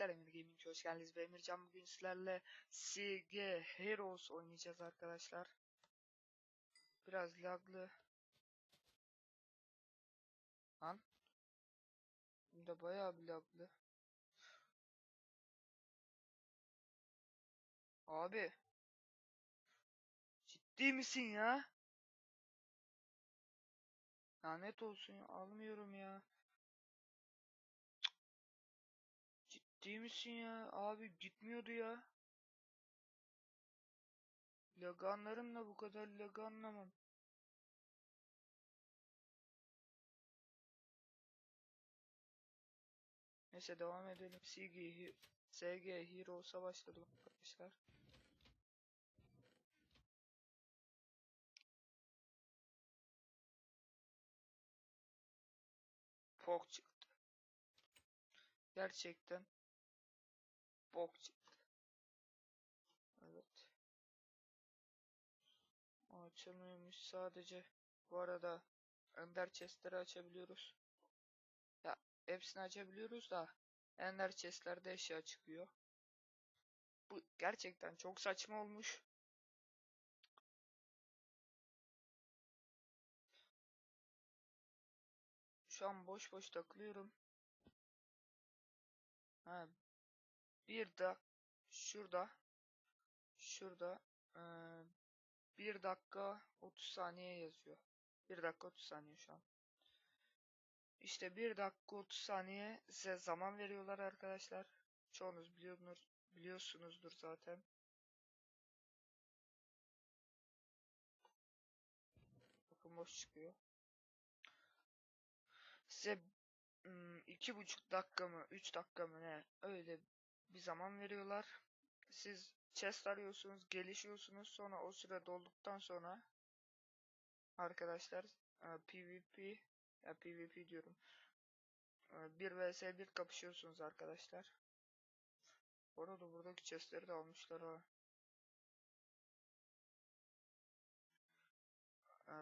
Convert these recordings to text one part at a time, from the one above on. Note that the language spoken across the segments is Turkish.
arkadaşlar Emir Gaming'e hoş geldiniz. Ben Emircan bugün sizlerle SG Heroes oynayacağız arkadaşlar. Biraz laglı. Lan. De bayağı bir laglı. Abi. Ciddi misin ya? Lanet olsun ya. Almıyorum ya. Ciddi misin ya? Abi gitmiyordu ya. Laganlarımla bu kadar lagı anlamam. Neyse devam edelim. SG, SG Heroes'a başladım arkadaşlar. Pok çıktı. Gerçekten bok çıktı. Evet. Açılmıyormuş sadece. Bu arada Ender chestleri açabiliyoruz. Ya hepsini açabiliyoruz da Ender chestlerde eşya çıkıyor. Bu gerçekten çok saçma olmuş. Şu an boş boş takılıyorum. Ha, bir de şurada şurada ee, 1 dakika 30 saniye yazıyor. 1 dakika 30 saniye şu an. İşte 1 dakika 30 saniye size zaman veriyorlar arkadaşlar. Çoğunuz biliyorsunuz, biliyorsunuzdur zaten. Bakın boş çıkıyor. Size iki buçuk dakika mı, üç dakika mı ne öyle bir zaman veriyorlar. Siz chest arıyorsunuz, gelişiyorsunuz. Sonra o süre dolduktan sonra arkadaşlar PvP ya PvP diyorum. 1 vs 1 kapışıyorsunuz arkadaşlar. Orada buradaki chestleri de almışlar ha.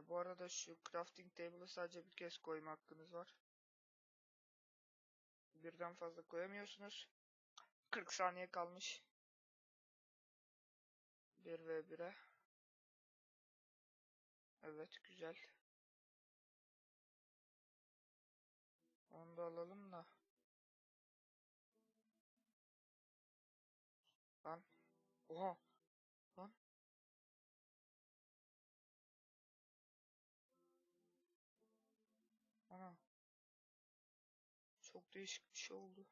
Bu arada şu crafting table'ı sadece bir kez koyma hakkınız var. Birden fazla koyamıyorsunuz. 40 saniye kalmış. 1 ve 1'e. Evet güzel. Onu da alalım da. Lan. Oha. Lan. Ana. Çok değişik bir şey oldu.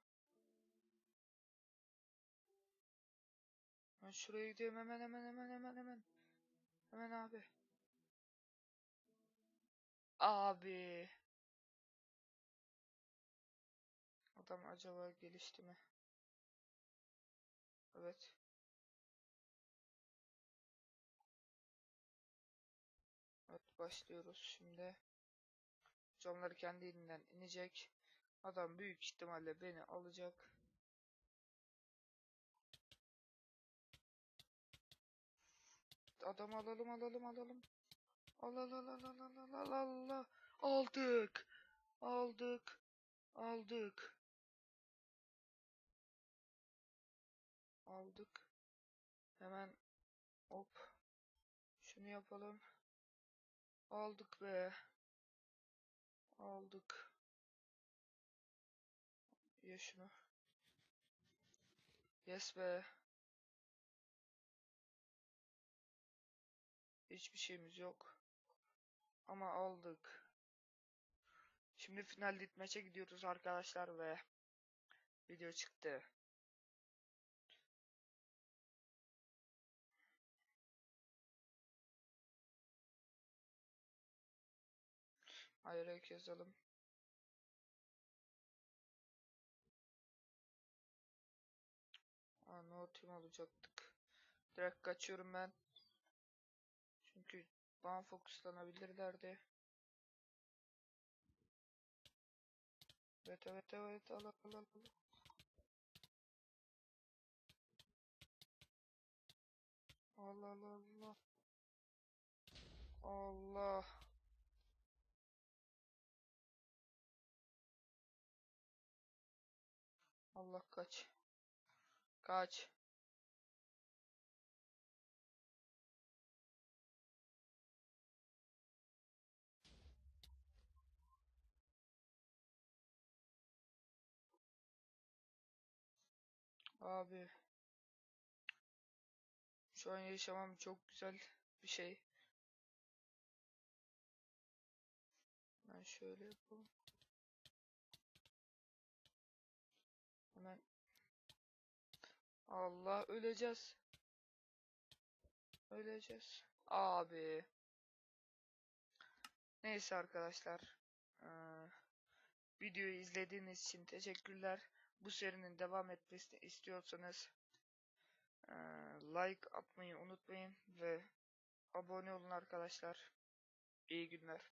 Ben şuraya gideyim hemen hemen hemen hemen hemen. Hemen abi. Abi. Adam acaba gelişti mi? Evet. Evet başlıyoruz şimdi. Camları kendi elinden inecek. Adam büyük ihtimalle beni alacak. Adam alalım alalım alalım. Al al al al al al al al al. Aldık. Aldık. Aldık. Aldık. Hemen hop. Şunu yapalım. Aldık be. Aldık. Ye şunu. Yes be. Hiçbir şeyimiz yok. Ama aldık. Şimdi final ditmeçe gidiyoruz arkadaşlar ve video çıktı. Hayır yazalım. Aa, no team olacaktık. Direkt kaçıyorum ben. Çünkü bana fokuslanabilirlerdi. Evet evet evet al al al. Allah Allah Allah. Allah. Allah kaç. Kaç. Abi. Şu an yaşamam çok güzel bir şey. Ben şöyle yapalım. Hemen. Allah öleceğiz. Öleceğiz. Abi. Neyse arkadaşlar. Ee, videoyu izlediğiniz için teşekkürler. Bu serinin devam etmesini istiyorsanız ee, like atmayı unutmayın ve abone olun arkadaşlar. İyi günler.